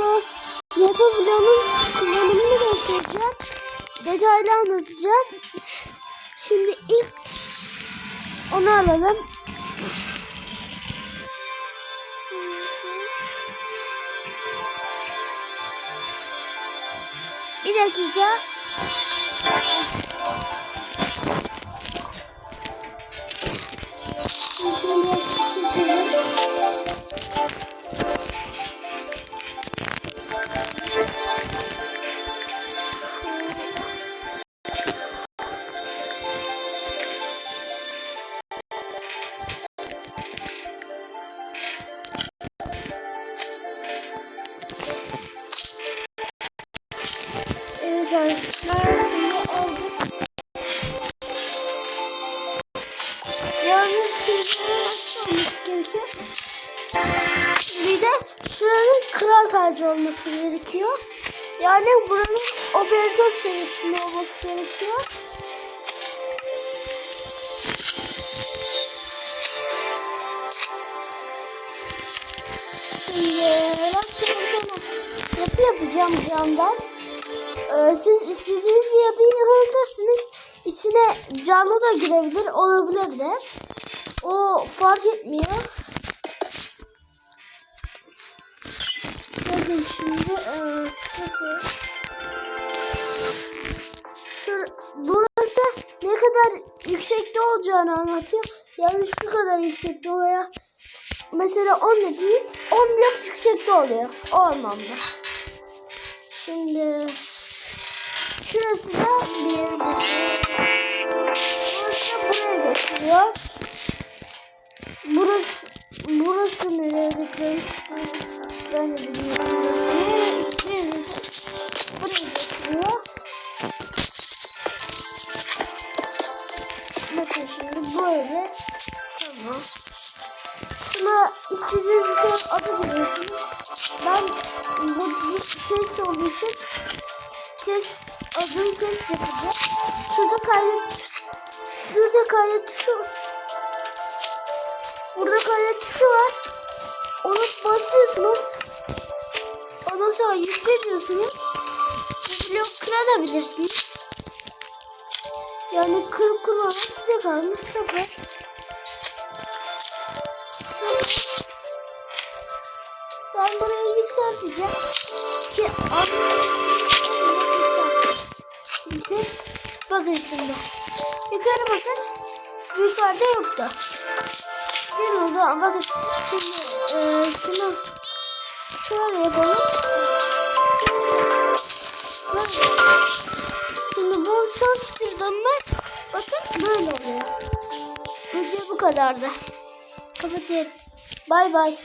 Lego bloğunun kullanımını göstereceğim. Detaylı anlatacağım. Şimdi ilk onu alalım. Bir dakika. Yalnız şuraya açmamız gerekiyor. Bir de şuranın kral tacı olması gerekiyor. Yani buranın operatör seviyesinde olması gerekiyor. Şimdi yapacağım camdan. Ee, siz istediğiniz bir yapıyı yapabilirsiniz. İçine canlı da girebilir, olabilir de. O fark etmiyor. Bakın şimdi e. Şur burası ne kadar yüksekte olacağını anlatıyor. Yani şu kadar yüksekte oluyor. Mesela 10 da değil, 10 blok yüksekte oluyor ormanda. Şimdi şurası da bir Burası buraya götürüyor. Burası burası nereye götürüyor? Ben de bilmiyorum burası. Bir buraya götürüyor. Bakın şimdi böyle. Tamam. Şuna istediğiniz adı veriyorsunuz. Adını test yapacağım. Şurada kaydet şurada kaydet tuşu burada kaydet tuşu var. Onu basıyorsunuz. Ondan sonra yükle diyorsunuz. Bu blok kırabilirsiniz. Yani kırıp kırmamak size kalmış sıfır. Ben burayı yükselteceğim ki Şimdi şimdi. Yukarı bakın. Yukarıda yoktu. Şimdi o zaman bakın. Şimdi e, şunu şöyle yapalım. Bakın. Şimdi bunu çalıştırdım ben. Bakın böyle oluyor. Video bu kadardı. Kapatıyorum. Bay bay.